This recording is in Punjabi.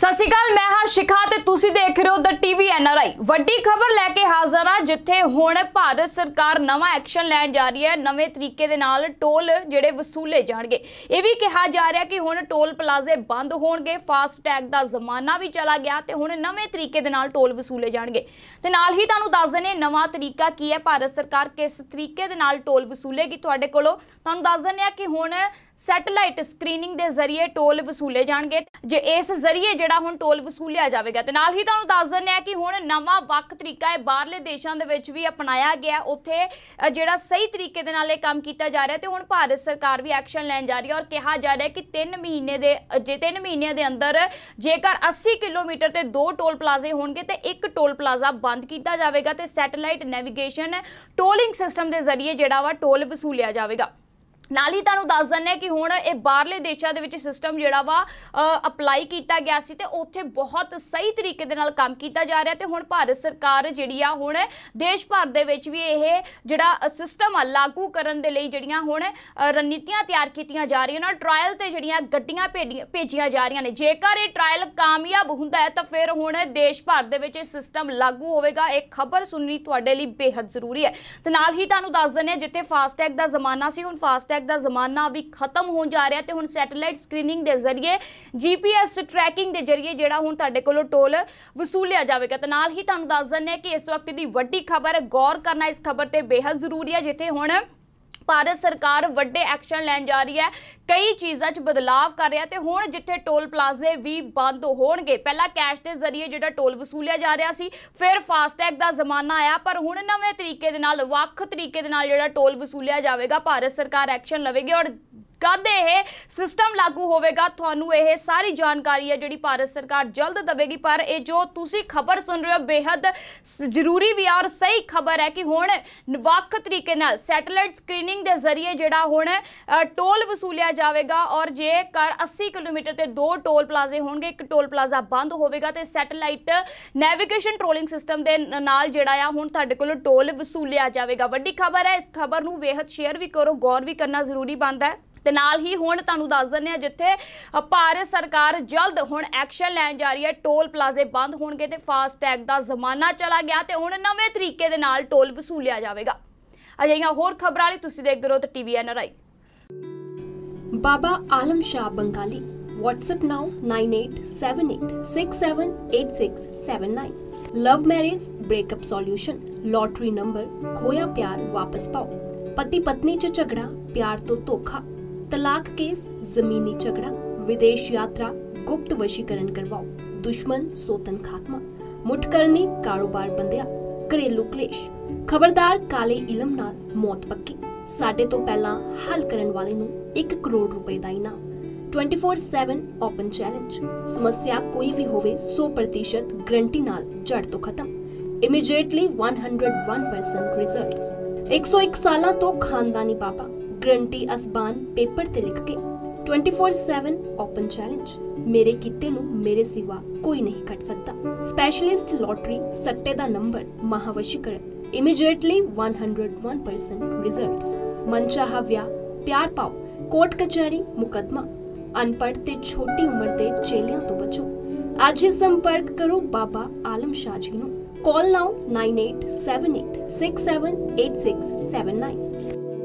ਸਤਿ ਸ਼੍ਰੀ ਅਕਾਲ, ਮੈਂ ਹਾਂ ਸ਼ਿਖਾ ਤੇ ਤੁਸੀਂ ਦੇਖ ਰਹੇ ਹੋ ਦ ਟੀਵੀ ਐਨਆਰਆਈ ਵੱਡੀ ਖਬਰ ਲੈ ਕੇ ਹਾਜ਼ਰ ਹਾਂ ਜਿੱਥੇ ਹੁਣ ਭਾਰਤ ਸਰਕਾਰ ਨਵਾਂ ਐਕਸ਼ਨ ਲੈਣ ਜਾ ਰਹੀ ਹੈ, ਨਵੇਂ ਤਰੀਕੇ ਦੇ ਨਾਲ ਟੋਲ ਜਿਹੜੇ ਵਸੂਲੇ ਜਾਣਗੇ। ਇਹ ਵੀ ਕਿਹਾ ਜਾ ਰਿਹਾ ਕਿ ਹੁਣ ਟੋਲ ਪਲਾਜ਼ੇ ਬੰਦ ਹੋਣਗੇ, ਫਾਸਟ ਟੈਗ ਦਾ ਜ਼ਮਾਨਾ ਵੀ ਚਲਾ ਗਿਆ ਤੇ ਹੁਣ ਨਵੇਂ ਤਰੀਕੇ ਦੇ ਨਾਲ ਟੋਲ ਵਸੂਲੇ ਜਾਣਗੇ। ਤੇ ਨਾਲ ਹੀ ਤੁਹਾਨੂੰ ਦੱਸ ਦਿੰਦੇ ਹਾਂ ਨਵਾਂ ਤਰੀਕਾ ਕੀ ਹੈ, ਭਾਰਤ ਸਰਕਾਰ ਕਿਸ ਤਰੀਕੇ ਦੇ ਨਾਲ ਟੋਲ ਵਸੂਲੇਗੀ ਤੁਹਾਡੇ ਕੋਲੋਂ? ਤੁਹਾਨੂੰ ਦੱਸ ਦਿੰਦੇ ਹਾਂ ਕਿ ਹੁਣ ਸੈਟੇਲਾਈਟ ਸਕਰੀਨਿੰਗ ਦੇ ਜ਼ਰੀਏ ਟੋਲ ਵਸੂਲੇ ਜਾਣਗੇ। ਜੇ ਇਸ ਜ਼ਰੀਏ ਜਿਹੜਾ ਹੁਣ ਟੋਲ ਵਸੂਲਿਆ ਜਾਵੇਗਾ, ਤੇ ਨਾਲ ਹੀ ਤੁਹਾਨੂੰ ਦੱਸ ਦਿੰਦੇ ਆ ਕਿ ਹੁਣ ਨਵਾਂ ਵੱਖ ਤਰੀਕਾ ਹੈ, ਬਾਹਰਲੇ ਦੇਸ਼ਾਂ ਦੇ ਵਿੱਚ ਵੀ ਅਪਣਾਇਆ ਗਿਆ। ਉੱਥੇ ਜਿਹੜਾ ਸਹੀ ਤਰੀਕੇ ਦੇ ਨਾਲ ਇਹ ਕੰਮ ਕੀਤਾ ਜਾ ਰਿਹਾ ਤੇ ਹੁਣ ਭਾਰਤ ਸਰਕਾਰ ਵੀ ਐਕਸ਼ਨ ਲੈਣ ਜਾ ਰਹੀ ਹੈ ਔਰ ਕਿਹਾ ਜਾ ਰਿਹਾ ਕਿ 3 ਮਹੀਨੇ ਦੇ, ਜੇ 3 ਮਹੀਨਿਆਂ ਦੇ ਅੰਦਰ ਜੇਕਰ 80 ਕਿਲੋਮੀਟਰ ਤੇ ਦੋ ਟੋਲ ਪਲਾਜ਼ੇ ਹੋਣਗੇ ਤੇ ਇੱਕ ਟੋਲ ਪਲਾਜ਼ਾ ਬੰਦ ਕੀਤਾ ਜਾਵੇਗਾ ਤੇ ਸੈਟੇਲਾਈਟ ਨੈਵੀਗੇਸ਼ਨ ਟੋਲਿੰਗ ਸਿਸਟਮ ਦੇ ਜ਼ਰੀਏ ਜਿਹੜਾ ਵਾ ਟੋਲ ਵਸੂਲਿਆ ਜਾਵੇਗਾ। ਨਾਲ ਹੀ ਤੁਹਾਨੂੰ ਦੱਸ ਦਿੰਦੇ ਹਾਂ ਕਿ ਹੁਣ ਇਹ ਬਾਹਰਲੇ ਦੇਸ਼ਾਂ ਦੇ ਵਿੱਚ ਸਿਸਟਮ ਜਿਹੜਾ ਵਾ ਅਪਲਾਈ ਕੀਤਾ ਗਿਆ ਸੀ ਤੇ ਉੱਥੇ ਬਹੁਤ ਸਹੀ ਤਰੀਕੇ ਦੇ ਨਾਲ ਕੰਮ ਕੀਤਾ ਜਾ ਰਿਹਾ ਤੇ ਹੁਣ ਭਾਰਤ ਸਰਕਾਰ ਜਿਹੜੀ ਆ, ਹੁਣ ਦੇਸ਼ ਭਰ ਦੇ ਵਿੱਚ ਵੀ ਇਹ ਜਿਹੜਾ ਸਿਸਟਮ ਆ, ਲਾਗੂ ਕਰਨ ਦੇ ਲਈ ਜਿਹੜੀਆਂ ਹੁਣ ਰਣਨੀਤੀਆਂ ਤਿਆਰ ਕੀਤੀਆਂ ਜਾ ਰਹੀਆਂ ਨੇ ਟ੍ਰਾਇਲ ਤੇ ਜਿਹੜੀਆਂ ਗੱਡੀਆਂ ਭੇਡੀਆਂ- ਭੇਜੀਆਂ ਜਾ ਰਹੀਆਂ ਨੇ। ਜੇਕਰ ਇਹ ਟ੍ਰਾਇਲ ਕਾਮਯਾਬ ਹੁੰਦਾ ਹੈ ਤਾਂ ਫਿਰ ਹੁਣ ਦੇਸ਼ ਭਰ ਦੇ ਵਿੱਚ ਇਹ ਸਿਸਟਮ ਲਾਗੂ ਹੋਵੇਗਾ। ਇਹ ਖਬਰ ਸੁਣਨੀ ਤੁਹਾਡੇ ਲਈ ਬੇहद ਜ਼ਰੂਰੀ ਹੈ। ਤੇ ਨਾਲ ਹੀ ਤੁਹਾਨੂੰ ਦੱਸ ਦਿੰਦੇ ਹਾਂ, ਜਿੱਥੇ ਫਾਸਟੈਗ ਦਾ ਜ਼ਮਾਨਾ ਸੀ, ਹੁਣ ਫਾਸਟੈਗ ਦਾ ਜ਼ਮਾਨਾ ਵੀ ਖਤਮ ਹੋਣ ਜਾ ਰਿਹਾ ਤੇ ਹੁਣ ਸੈਟੇਲਾਈਟ ਸਕਰੀਨਿੰਗ ਦੇ ਜ਼ਰੀਏ ਜੀਪੀਐਸ ਟਰੈਕਿੰਗ ਦੇ ਜ਼ਰੀਏ ਜਿਹੜਾ ਹੁਣ ਤੁਹਾਡੇ ਕੋਲੋਂ ਟੋਲ ਵਸੂਲਿਆ ਜਾਵੇਗਾ। ਤੇ ਨਾਲ ਹੀ ਤੁਹਾਨੂੰ ਦੱਸ ਦਿੰਦੇ ਹਾਂ ਕਿ ਇਸ ਵਕਤ ਦੀ ਵੱਡੀ ਖਬਰ ਗੌਰ ਕਰਨਾ ਇਸ ਖਬਰ ਤੇ ਬੇहद ਜ਼ਰੂਰੀ ਹੈ ਜਿੱਥੇ ਹੁਣ ਭਾਰਤ ਸਰਕਾਰ ਵੱਡੇ ਐਕਸ਼ਨ ਲੈਣ ਜਾ ਰਹੀ ਹੈ। ਕਈ ਚੀਜ਼ਾਂ 'ਚ ਬਦਲਾਵ ਕਰ ਰਿਹਾ ਤੇ ਹੁਣ ਜਿੱਥੇ ਟੋਲ ਪਲਾਜ਼ੇ ਵੀ ਬੰਦ ਹੋਣਗੇ, ਪਹਿਲਾਂ ਕੈਸ਼ ਦੇ ਜ਼ਰੀਏ ਜਿਹੜਾ ਟੋਲ ਵਸੂਲਿਆ ਜਾ ਰਿਹਾ ਸੀ, ਫਿਰ ਫਾਸਟੈਗ ਦਾ ਜ਼ਮਾਨਾ ਆਇਆ, ਪਰ ਹੁਣ ਨਵੇਂ ਤਰੀਕੇ ਦੇ ਨਾਲ, ਵੱਖ ਤਰੀਕੇ ਦੇ ਨਾਲ ਜਿਹੜਾ ਟੋਲ ਵਸੂਲਿਆ ਜਾਵੇਗਾ, ਭਾਰਤ ਸਰਕਾਰ ਐਕਸ਼ਨ ਲਵੇਗੀ ਔਰ ਕਦ ਇਹ ਸਿਸਟਮ ਲਾਗੂ ਹੋਵੇਗਾ? ਤੁਹਾਨੂੰ ਇਹ ਸਾਰੀ ਜਾਣਕਾਰੀ ਹੈ ਜਿਹੜੀ ਭਾਰਤ ਸਰਕਾਰ ਜਲਦ ਦੇਵੇਗੀ, ਪਰ ਇਹ ਜੋ ਤੁਸੀਂ ਖਬਰ ਸੁਣ ਰਹੇ ਹੋ ਬੇहद ਜ਼ਰੂਰੀ ਵੀ ਆ ਔਰ ਸਹੀ ਖਬਰ ਹੈ ਕਿ ਹੁਣ ਵੱਖ ਤਰੀਕੇ ਨਾਲ ਸੈਟੇਲਾਈਟ ਸਕਰੀਨਿੰਗ ਦੇ ਜ਼ਰੀਏ ਜਿਹੜਾ ਹੁਣ ਟੋਲ ਵਸੂਲਿਆ ਜਾਵੇਗਾ ਔਰ ਜੇਕਰ 80 ਕਿਲੋਮੀਟਰ ਤੇ ਦੋ ਟੋਲ ਪਲਾਜ਼ੇ ਹੋਣਗੇ, ਇੱਕ ਟੋਲ ਪਲਾਜ਼ਾ ਬੰਦ ਹੋਵੇਗਾ ਤੇ ਸੈਟੇਲਾਈਟ ਨੈਵੀਗੇਸ਼ਨ ਟ੍ਰੋਲਿੰਗ ਸਿਸਟਮ ਦੇ ਨਾਲ ਜਿਹੜਾ ਆ, ਹੁਣ ਤੁਹਾਡੇ ਕੋਲੋਂ ਟੋਲ ਵਸੂਲਿਆ ਜਾਵੇਗਾ। ਵੱਡੀ ਖਬਰ ਹੈ, ਇਸ ਖਬਰ ਨੂੰ ਬੇहद ਸ਼ੇਅਰ ਵੀ ਕਰੋ, ਗੌਰ ਵੀ ਕਰਨਾ ਜ਼ਰੂਰੀ ਬਣਦਾ ਹੈ। ਤੇ ਨਾਲ ਹੀ ਹੁਣ ਤੁਹਾਨੂੰ ਦੱਸ ਦਿੰਦੇ ਆ ਜਿੱਥੇ ਅ, ਭਾਰਤ ਸਰਕਾਰ ਜਲਦ ਹੁਣ ਐਕਸ਼ਨ ਲੈਣ ਜਾ ਰਹੀ ਹੈ ਟੋਲ ਪਲਾਜ਼ੇ ਬੰਦ ਹੋਣਗੇ ਤੇ ਫਾਸਟ ਟੈਗ ਦਾ ਜ਼ਮਾਨਾ ਚਲਾ ਗਿਆ ਤੇ ਹੁਣ ਨਵੇਂ ਤਰੀਕੇ ਦੇ ਨਾਲ ਟੋਲ ਵਸੂਲਿਆ ਜਾਵੇਗਾ ਅਜਿਹੀਆਂ ਹੋਰ ਖਬਰਾਂ ਲਈ ਤੁਸੀਂ ਦੇਖਦੇ ਰਹੋ ਤੇ TV NRI Baba Alam Shah Bengali. WhatsApp now 9878678679. Love marriage breakup solution. Lottery number ਖੋਇਆ ਪਿਆਰ ਵਾਪਸ ਪਾਓ ਪਤੀ ਪਤਨੀ ਚ ਝਗੜਾ ਪਿਆਰ ਤੋਂ ਧੋਖਾ ਤਲਾਕ ਕੇਸ, ਜ਼ਮੀਨੀ ਝਗੜਾ, ਵਿਦੇਸ਼ ਯਾਤਰਾ, ਗੁਪਤ ਵਸ਼ੀਕਰਨ ਕਰਵਾਓ ਦੁਸ਼ਮਨ ਸੋਤਨ ਖਾਤਮਾ ਮੁੱਠ ਕਰਨੀ ਕਾਰੋਬਾਰ ਬੰਦਿਆ, ਘਰੇਲੂ ਕਲੇਸ਼। ਖਬਰਦਾਰ ਕਾਲੇ ਇਲਮ ਨਾਲ ਮੌਤ ਪੱਕੀ। ਸਾਡੇ ਤੋਂ ਪਹਿਲਾਂ ਹੱਲ ਕਰਨ ਵਾਲੇ ਨੂੰ 1 ਕਰੋੜ ਰੁਪਏ ਦਾ ਇਨਾਮ। 24/7 ਓਪਨ ਚੈਲੰਜ ਸਮੱਸਿਆ ਕੋਈ ਵੀ ਹੋਵੇ 100% ਗਰੰਟੀ ਨਾਲ ਜੜ ਤੋਂ ਖਤਮ। ਇਮੀਡੀਏਟਲੀ 101% ਰਿਜ਼ਲਟਸ 101 ਸਾਲਾਂ ਤੋਂ ਖਾਨਦਾਨੀ ਪਾਪਾ। ਗਰੰਟੀ ਅਸਬਾਨ ਪੇਪਰ ਤੇ ਲਿਖ ਕੇ 24/7 ਓਪਨ ਚੈਲੰਜ ਮੇਰੇ ਕਿੱਤੇ ਨੂੰ ਮੇਰੇ ਸਿਵਾ ਕੋਈ ਨਹੀਂ ਕੱਟ ਸਕਦਾ। ਸਪੈਸ਼ਲਿਸਟ ਲੋਟਰੀ ਸੱਟੇ ਦਾ ਨੰਬਰ ਮਹਾਵਸ਼ੀਕਰਨ। ਇਮੀਡੀਏਟਲੀ 101% ਰਿਜ਼ਲਟਸ ਮਨਚਾਹਾ ਵਿਆਹ, ਪਿਆਰ ਪਾਓ ਕੋਰਟ ਕਚਹਿਰੀ, ਮੁਕਦਮਾ। ਅਨਪੜ੍ਹ ਤੇ ਛੋਟੀ ਉਮਰ ਦੇ ਚੇਲਿਆਂ ਤੋਂ ਬਚੋ। ਅੱਜ ਹੀ ਸੰਪਰਕ ਕਰੋ ਬਾਬਾ ਆਲਮ ਸ਼ਾਹ ਜੀ ਨੂੰ। ਕਾਲ ਨਾਓ 9878678679